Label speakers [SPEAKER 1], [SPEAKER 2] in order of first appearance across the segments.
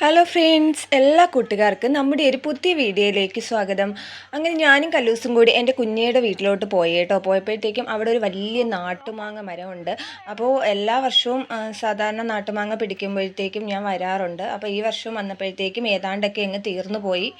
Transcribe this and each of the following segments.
[SPEAKER 1] Hello friends എല്ലാ കൂട്ടുകാർക്കും നമ്മുടെ ഒരു പുതിയ വീഡിയോയിലേക്ക് സ്വാഗതം. അങ്ങനെ ഞാനും കല്ലൂസും കൂടി എന്റെ കുഞ്ഞയുടെ വീട്ടിലോട്ട് പോയി കേട്ടോ. പോയപ്പോഴത്തേക്കും അവിടെ ഒരു വലിയ നാട്ടുമാങ്ങ മരമുണ്ട്. അപ്പോൾ എല്ലാ വർഷവും സാധാരണ നാട്ടുമാങ്ങ പിടിക്കുമ്പോഴത്തേക്കും ഞാൻ വരാറുണ്ട്. അപ്പോൾ ഈ വർഷം വന്നപ്പോഴത്തേക്കും ഏതാണ്ടൊക്കെ അങ്ങ് തീർന്നു പോയി.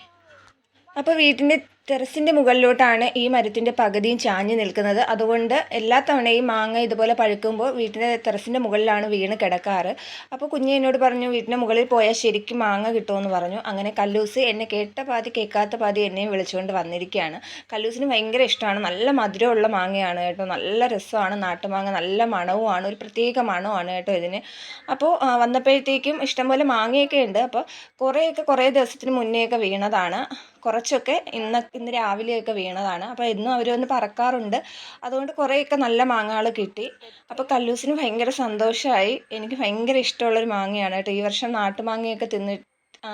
[SPEAKER 1] അപ്പോൾ വീട്ടിന്റെ ടെറസിന്റെ മുകളിലോട്ടാണ് ഈ മരത്തിന്റെ പകുതിയും ചാഞ്ഞ് നിൽക്കുന്നത്. അതുകൊണ്ട് എല്ലാ തവണയും മാങ്ങ ഇതുപോലെ പഴുക്കുമ്പോൾ വീട്ടിന്റെ ടെറസിന്റെ മുകളിലാണ് വീണ് കിടക്കാറ്. അപ്പോൾ കുഞ്ഞ് എന്നോട് പറഞ്ഞു വീട്ടിന്റെ മുകളിൽ പോയാൽ ശരിക്കും മാങ്ങ കിട്ടുമെന്ന് പറഞ്ഞു. അങ്ങനെ കല്ലൂസ് എന്നെ കേട്ട പാതി കേൾക്കാത്ത പാതി എന്നെയും വിളിച്ചുകൊണ്ട് വന്നിരിക്കുകയാണ്. കല്ലൂസിന് ഭയങ്കര ഇഷ്ടമാണ്. നല്ല മധുരമുള്ള മാങ്ങയാണ് കേട്ടോ. നല്ല രസമാണ്. നാട്ടുമാങ്ങ നല്ല മണവുമാണ്. ഒരു പ്രത്യേക മണമാണ് കേട്ടോ ഇതിന്. അപ്പോൾ വന്നപ്പോഴത്തേക്കും ഇഷ്ടംപോലെ മാങ്ങയൊക്കെ ഉണ്ട്. അപ്പോൾ കുറേയൊക്കെ കുറേ ദിവസത്തിന് മുന്നേയൊക്കെ വീണതാണ്. കുറച്ചൊക്കെ ഇന്ന് ഇന്ന് രാവിലെയൊക്കെ വീണതാണ്. അപ്പോൾ എന്നും അവരൊന്ന് പറക്കാറുണ്ട്. അതുകൊണ്ട് കുറേയൊക്കെ നല്ല മാങ്ങകൾ കിട്ടി. അപ്പോൾ കല്ലൂസിന് ഭയങ്കര സന്തോഷമായി എനിക്ക് ഭയങ്കര ഇഷ്ടമുള്ളൊരു മാങ്ങയാണ് കേട്ടോ. ഈ വർഷം നാട്ടുമാങ്ങയൊക്കെ തിന്നി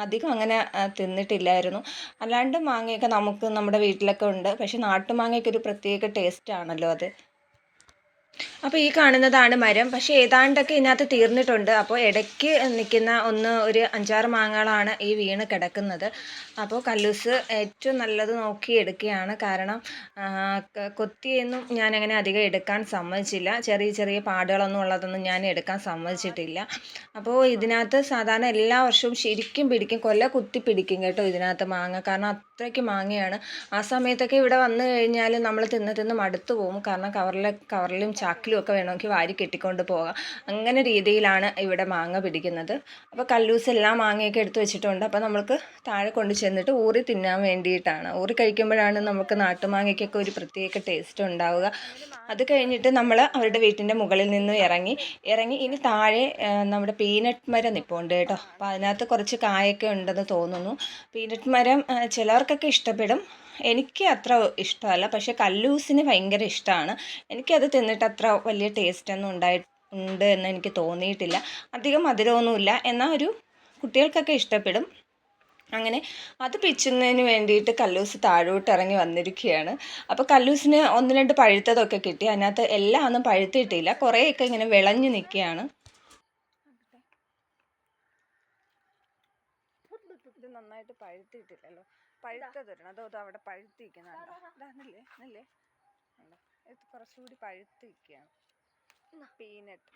[SPEAKER 1] അധികം അങ്ങനെ തിന്നിട്ടില്ലായിരുന്നു. അല്ലാണ്ട് മാങ്ങയൊക്കെ നമുക്ക് നമ്മുടെ വീട്ടിലൊക്കെ ഉണ്ട്. പക്ഷെ നാട്ടുമാങ്ങയ്ക്ക് ഒരു പ്രത്യേക ടേസ്റ്റ് ആണല്ലോ അത്. അപ്പോൾ ഈ കാണുന്നതാണ് മരം. പക്ഷേ ഏതാണ്ടൊക്കെ ഇതിനകത്ത് തീർന്നിട്ടുണ്ട്. അപ്പോൾ ഇടയ്ക്ക് നിൽക്കുന്ന ഒന്ന് ഒരു അഞ്ചാറ് മാങ്ങകളാണ് ഈ വീണ് കിടക്കുന്നത്. അപ്പോൾ കല്ലൂസ് ഏറ്റവും നല്ലത് നോക്കി എടുക്കുകയാണ്. കാരണം കൊത്തിയൊന്നും ഞാനങ്ങനെ അധികം എടുക്കാൻ സമ്മതിച്ചില്ല. ചെറിയ ചെറിയ പാടുകളൊന്നും ഉള്ളതൊന്നും ഞാൻ എടുക്കാൻ സമ്മതിച്ചിട്ടില്ല. അപ്പോൾ ഇതിനകത്ത് സാധാരണ എല്ലാ വർഷവും ശരിക്കും പിടിക്കും. കൊല്ല കുത്തി പിടിക്കും കേട്ടോ ഇതിനകത്ത് മാങ്ങ. കാരണം അത്രയ്ക്ക് മാങ്ങയാണ്. ആ സമയത്തൊക്കെ ഇവിടെ വന്നു കഴിഞ്ഞാൽ നമ്മൾ തിന്ന് തിന്ന് മടുത്തു പോകും. കാരണം കവറിലെ കവറിലും ചാക്കിലും ഒക്കെ വേണമെങ്കിൽ വാരി കെട്ടിക്കൊണ്ട് പോകാം. അങ്ങനെ രീതിയിലാണ് ഇവിടെ മാങ്ങ പിടിക്കുന്നത്. അപ്പോൾ കല്ലൂസ് എല്ലാം മാങ്ങയൊക്കെ എടുത്തു വെച്ചിട്ടുണ്ട്. അപ്പോൾ നമുക്ക് താഴെ കൊണ്ട് ചെന്നിട്ട് ഊറി തിന്നാൻ വേണ്ടിയിട്ടാണ്. ഊറി കഴിക്കുമ്പോഴാണ് നമുക്ക് നാട്ടുമാങ്ങയ്ക്കൊക്കെ ഒരു പ്രത്യേക ടേസ്റ്റ് ഉണ്ടാവുക. അത് കഴിഞ്ഞിട്ട് നമ്മൾ അവരുടെ വീട്ടിന്റെ മുകളിൽ നിന്ന് ഇറങ്ങി. ഇറങ്ങി ഇനി താഴെ നമ്മുടെ പീനട്ട് മരം നിൽപ്പുണ്ട് കേട്ടോ. അപ്പോൾ അതിനകത്ത് കുറച്ച് കായൊക്കെ ഉണ്ടെന്ന് തോന്നുന്നു. പീനട്ട് മരം ചിലർക്കൊക്കെ ഇഷ്ടപ്പെടും. എനിക്ക് അത്ര ഇഷ്ടമല്ല. പക്ഷേ കല്ലൂസിന് ഭയങ്കര ഇഷ്ടമാണ് എനിക്കത് തിന്നിട്ട് അത്ര വലിയ ടേസ്റ്റൊന്നും ഉണ്ടായി ഉണ്ട് എന്ന് എനിക്ക് തോന്നിയിട്ടില്ല. അധികം മധുരമൊന്നുമില്ല. എന്നാൽ ഒരു കുട്ടികൾക്കൊക്കെ ഇഷ്ടപ്പെടും. അങ്ങനെ അത് പിച്ചുന്നതിന് വേണ്ടിയിട്ട് കല്ലൂസ് താഴോട്ട് ഇറങ്ങി വന്നിരിക്കുകയാണ്. അപ്പോൾ കല്ലൂസിന് ഒന്ന് രണ്ട് പഴുത്തതൊക്കെ കിട്ടി. അതിനകത്ത് എല്ലാം ഒന്നും പഴുത്തിട്ടില്ല. കുറേയൊക്കെ ഇങ്ങനെ വിളഞ്ഞു നിൽക്കുകയാണ്. നന്നായിട്ട് പഴുത്തിട്ടില്ലല്ലോ. പഴുത്തതൊരെണ്ണം. അതോ അത് അവിടെ പഴുത്തിരിക്കുന്നുണ്ടോ. ഇതാണല്ലേ അല്ലേ ഉണ്ടോ? ഇത് കുറച്ചുകൂടി പഴുത്തിരിക്കുകയാണ്. പീനട്ട്.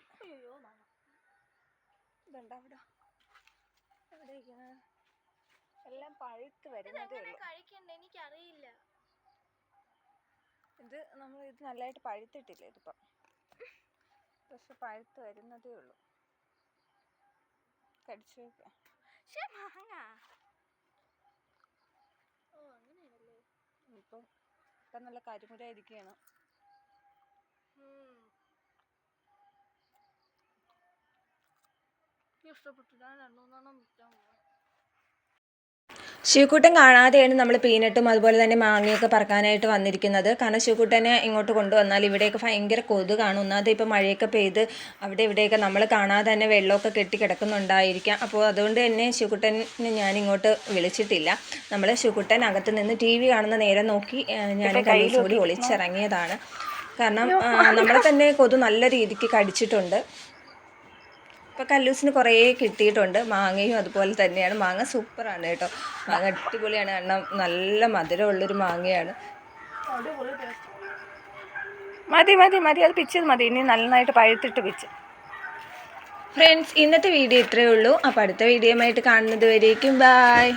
[SPEAKER 1] ഇതുണ്ടോ അവിടെ? എവിടെ ഇരിക്കുന്നത് എല്ലാം പഴുത്ത് വരുന്നതേ ഉള്ളൂ.
[SPEAKER 2] കഴിക്കണ്ട? എനിക്കറിയില്ല.
[SPEAKER 1] ഇത് നമ്മൾ ഇത് നല്ലതായിട്ട് പഴുത്തിട്ടില്ല ഇതിപ്പം. പക്ഷെ പഴുത്ത് വരുന്നതേ ഉള്ളൂ. കടിച്ചു
[SPEAKER 2] വെക്കാം. മാങ്ങ.
[SPEAKER 1] ഇപ്പം ഇപ്പം നല്ല കരിമുരായിരിക്കുകയാണ്
[SPEAKER 2] ഇഷ്ടപ്പെട്ടു ഞാൻ രണ്ടുമൂന്നെണ്ണം വിൽക്കാൻ പോവാം
[SPEAKER 1] ശിവക്കുട്ടൻ കാണാതെയാണ് നമ്മൾ പീനട്ടും അതുപോലെ തന്നെ മാങ്ങയൊക്കെ പറക്കാനായിട്ട് വന്നിരിക്കുന്നത്. കാരണം ശിവക്കുട്ടനെ ഇങ്ങോട്ട് കൊണ്ടുവന്നാൽ ഇവിടെയൊക്കെ ഭയങ്കര കൊതുകാണ് ഒന്നാമത് ഇപ്പോൾ മഴയൊക്കെ പെയ്ത് അവിടെ ഇവിടെയൊക്കെ നമ്മൾ കാണാതെ തന്നെ വെള്ളമൊക്കെ കെട്ടി കിടക്കുന്നുണ്ടായിരിക്കാം. അപ്പോൾ അതുകൊണ്ട് തന്നെ ശിവക്കുട്ടനെ ഞാൻ ഇങ്ങോട്ട് വിളിച്ചിട്ടില്ല. നമ്മൾ ശിവക്കുട്ടൻ അകത്ത് നിന്ന് ടി വി കാണുന്ന നേരം നോക്കി ഞാൻ കയ്യിൽ കൂടി ഒളിച്ചിറങ്ങിയതാണ്. കാരണം നമ്മളെ തന്നെ കൊതു നല്ല രീതിക്ക് കടിച്ചിട്ടുണ്ട്. ഇപ്പോൾ കല്ലൂസിന് കുറേ കിട്ടിയിട്ടുണ്ട്. മാങ്ങയും അതുപോലെ തന്നെയാണ്. മാങ്ങ സൂപ്പറാണ് കേട്ടോ. മാങ്ങ അടിപൊളിയാണ്. കാരണം നല്ല മധുരമുള്ളൊരു മാങ്ങയാണ്. മതി മതി മതി. അത് പിച്ചത് മതി. ഇനി നന്നായിട്ട് പഴുത്തിട്ട് പിച്ച്. ഫ്രണ്ട്സ് ഇന്നത്തെ വീഡിയോ ഇത്രയേ ഉള്ളൂ. അപ്പോൾ അടുത്ത വീഡിയോയുമായിട്ട് കാണുന്നത് വരേക്കും. ബായ്